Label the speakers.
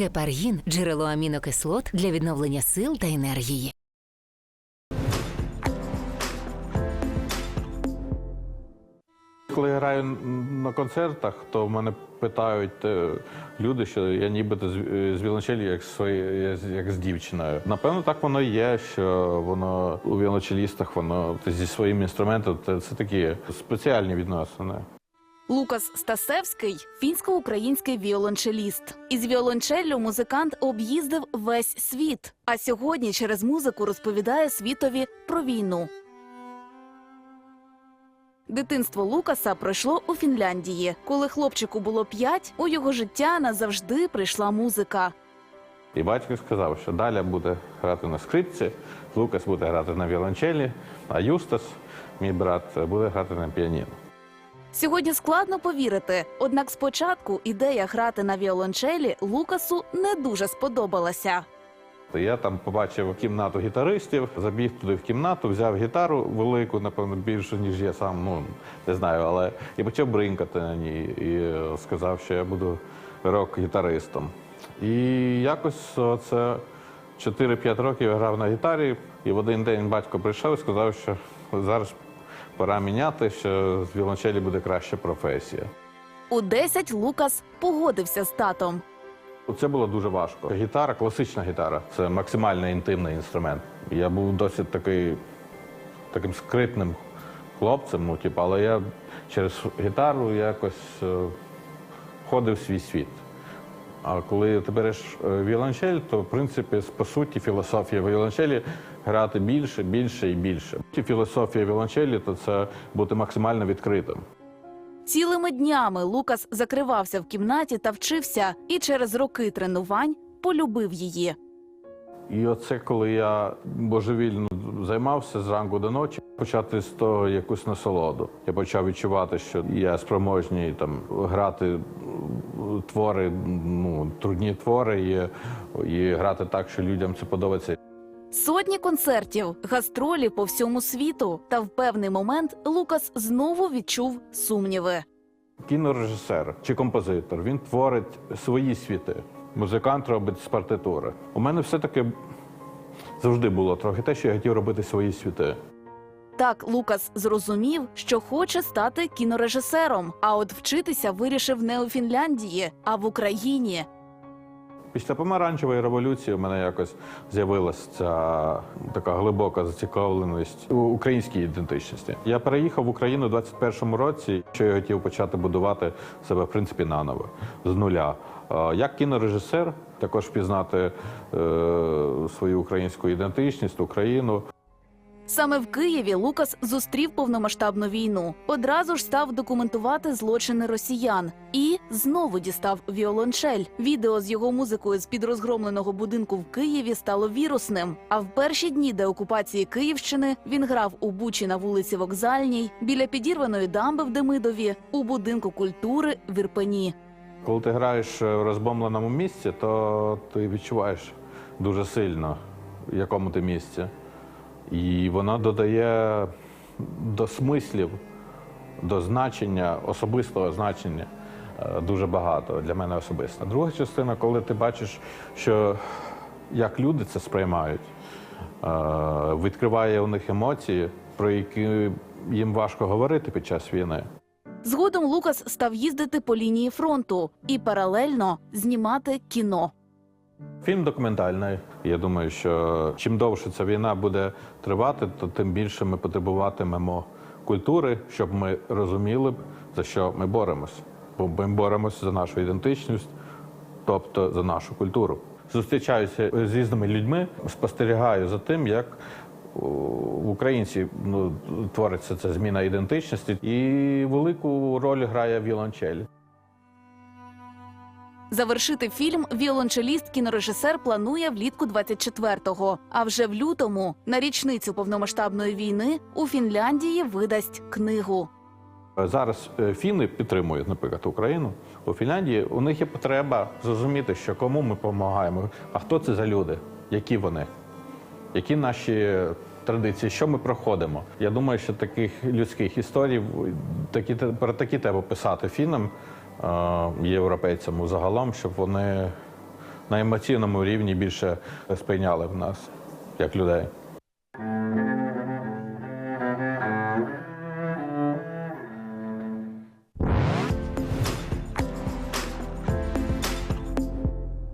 Speaker 1: Гепаргін джерело амінокислот для відновлення сил та енергії.
Speaker 2: Коли я граю на концертах, то мене питають е, люди, що я нібито з, е, віолончелі як, з як з дівчиною. Напевно, так воно є, що воно у віолончелістах, воно зі своїм інструментом це такі спеціальні відносини.
Speaker 3: Лукас Стасевський фінсько-український віолончеліст. Із віолончеллю музикант об'їздив весь світ. А сьогодні через музику розповідає світові про війну. Дитинство Лукаса пройшло у Фінляндії. Коли хлопчику було п'ять, у його життя назавжди прийшла музика.
Speaker 2: І батько сказав, що Даля буде грати на скрипці, Лукас буде грати на віолончелі, а Юстас, мій брат, буде грати на піаніно.
Speaker 3: Сьогодні складно повірити, однак спочатку ідея грати на віолончелі Лукасу не дуже сподобалася.
Speaker 2: Я там побачив кімнату гітаристів, забіг туди в кімнату, взяв гітару велику, напевно, більшу, ніж я сам, ну не знаю, але і почав бринкати на ній і сказав, що я буду рок-гітаристом. І якось це 4-5 років я грав на гітарі, і в один день батько прийшов і сказав, що зараз пора міняти, що з віолончелі буде краща професія.
Speaker 3: У 10 Лукас погодився з татом.
Speaker 2: Це було дуже важко. Гітара, класична гітара це максимально інтимний інструмент. Я був досить такий таким скритним хлопцем, ну, типу, але я через гітару якось е, входив в свій світ. А коли ти береш е, віолончель, то в принципі по суті філософія віолончелі грати більше, більше і більше. Філософія віолончелі то це бути максимально відкритим.
Speaker 3: Цілими днями Лукас закривався в кімнаті та вчився, і через роки тренувань полюбив її.
Speaker 2: І оце коли я божевільно займався зранку до ночі, почати з того якусь насолоду. Я почав відчувати, що я спроможний там грати твори, ну трудні твори, і, і грати так, що людям це подобається.
Speaker 3: Сотні концертів, гастролі по всьому світу. Та в певний момент Лукас знову відчув сумніви.
Speaker 2: Кінорежисер чи композитор він творить свої світи. Музикант робить з партитури. У мене все-таки завжди було трохи те, що я хотів робити свої світи.
Speaker 3: Так Лукас зрозумів, що хоче стати кінорежисером. А от вчитися вирішив не у Фінляндії, а в Україні.
Speaker 2: Після помаранчевої революції у мене якось з'явилася така глибока зацікавленість у українській ідентичності. Я переїхав в Україну у 21-му році, що я хотів почати будувати себе в принципі наново з нуля. Як кінорежисер, також пізнати е, свою українську ідентичність, Україну.
Speaker 3: Саме в Києві Лукас зустрів повномасштабну війну. Одразу ж став документувати злочини росіян і знову дістав віолончель. Відео з його музикою з під розгромленого будинку в Києві стало вірусним. А в перші дні деокупації Київщини він грав у Бучі на вулиці Вокзальній, біля підірваної дамби в Демидові, у будинку культури в Ірпені.
Speaker 2: Коли ти граєш в розбомбленому місці, то ти відчуваєш дуже сильно, в якому ти місці. І воно додає до смислів, до значення, особистого значення е, дуже багато для мене особисто. Друга частина, коли ти бачиш, що як люди це сприймають, е, відкриває у них емоції, про які їм важко говорити під час війни.
Speaker 3: Згодом Лукас став їздити по лінії фронту і паралельно знімати кіно.
Speaker 2: Фільм документальний. Я думаю, що чим довше ця війна буде тривати, то тим більше ми потребуватимемо культури, щоб ми розуміли за що ми боремось. Бо ми боремося за нашу ідентичність, тобто за нашу культуру. Зустрічаюся з різними людьми, спостерігаю за тим, як в українці ну, твориться ця зміна ідентичності, і велику роль грає віолончель.
Speaker 3: Завершити фільм віолончеліст-кінорежисер планує влітку 24-го. А вже в лютому, на річницю повномасштабної війни, у Фінляндії видасть книгу.
Speaker 2: Зараз е, фіни підтримують, наприклад, Україну. У Фінляндії у них є потреба зрозуміти, що кому ми допомагаємо, а хто це за люди, які вони, які наші традиції, що ми проходимо. Я думаю, що таких людських історій такі, про такі треба писати фінам, європейцям загалом, щоб вони на емоційному рівні більше сприйняли в нас як людей.